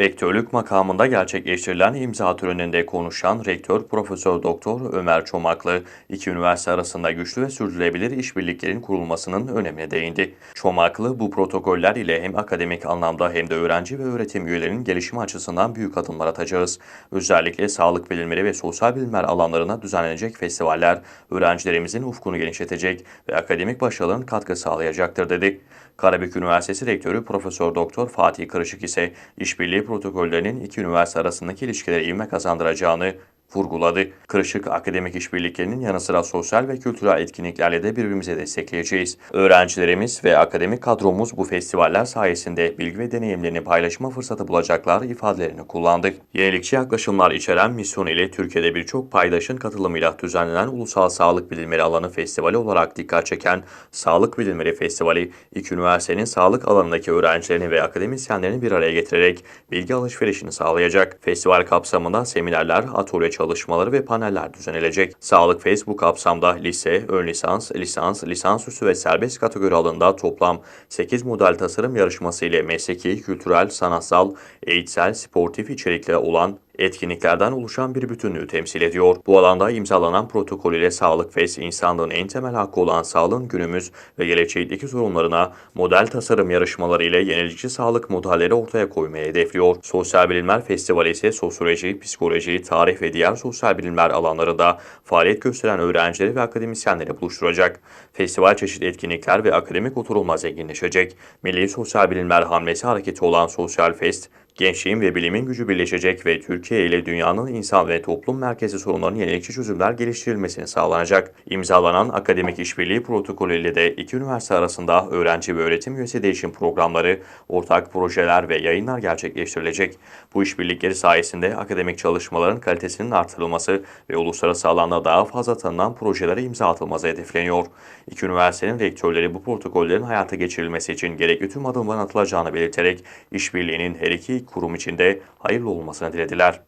Rektörlük makamında gerçekleştirilen imza töreninde konuşan Rektör Profesör Doktor Ömer Çomaklı, iki üniversite arasında güçlü ve sürdürülebilir işbirliklerin kurulmasının önemine değindi. Çomaklı, bu protokoller ile hem akademik anlamda hem de öğrenci ve öğretim üyelerinin gelişimi açısından büyük adımlar atacağız. Özellikle sağlık bilimleri ve sosyal bilimler alanlarına düzenlenecek festivaller, öğrencilerimizin ufkunu genişletecek ve akademik başarıların katkı sağlayacaktır dedi. Karabük Üniversitesi Rektörü Profesör Doktor Fatih Kırışık ise işbirliği protokollerinin iki üniversite arasındaki ilişkilere ivme kazandıracağını vurguladı. Kırışık akademik işbirliklerinin yanı sıra sosyal ve kültürel etkinliklerle de birbirimize destekleyeceğiz. Öğrencilerimiz ve akademik kadromuz bu festivaller sayesinde bilgi ve deneyimlerini paylaşma fırsatı bulacaklar ifadelerini kullandı. Yenilikçi yaklaşımlar içeren misyon ile Türkiye'de birçok paydaşın katılımıyla düzenlenen Ulusal Sağlık Bilimleri Alanı Festivali olarak dikkat çeken Sağlık Bilimleri Festivali, iki üniversitenin sağlık alanındaki öğrencilerini ve akademisyenlerini bir araya getirerek bilgi alışverişini sağlayacak. Festival kapsamında seminerler, atölye çalışmaları ve paneller düzenlenecek. Sağlık Fest bu kapsamda lise, ön lisans, lisans, lisansüstü ve serbest kategori alanında toplam 8 model tasarım yarışması ile mesleki, kültürel, sanatsal, eğitsel, sportif içerikle olan etkinliklerden oluşan bir bütünlüğü temsil ediyor. Bu alanda imzalanan protokol ile Sağlık Fest, insanlığın en temel hakkı olan sağlığın günümüz ve gelecekteki sorunlarına model tasarım yarışmaları ile yenilikçi sağlık modelleri ortaya koymayı hedefliyor. Sosyal Bilimler Festivali ise sosyoloji, psikoloji, tarih ve diğer sosyal bilimler alanlarında faaliyet gösteren öğrencileri ve akademisyenleri buluşturacak. Festival çeşitli etkinlikler ve akademik oturumla zenginleşecek. Milli Sosyal Bilimler Hamlesi hareketi olan Sosyal Fest, Gençliğin ve bilimin gücü birleşecek ve Türkiye ile dünyanın insan ve toplum merkezi sorunlarının yenilikçi çözümler geliştirilmesini sağlanacak. İmzalanan akademik işbirliği protokolü ile de iki üniversite arasında öğrenci ve öğretim üyesi değişim programları, ortak projeler ve yayınlar gerçekleştirilecek. Bu işbirlikleri sayesinde akademik çalışmaların kalitesinin artırılması ve uluslararası alanda daha fazla tanınan projelere imza atılması hedefleniyor. İki üniversitenin rektörleri bu protokollerin hayata geçirilmesi için gerekli tüm adımların atılacağını belirterek işbirliğinin her iki kurum içinde hayırlı olmasını dilediler.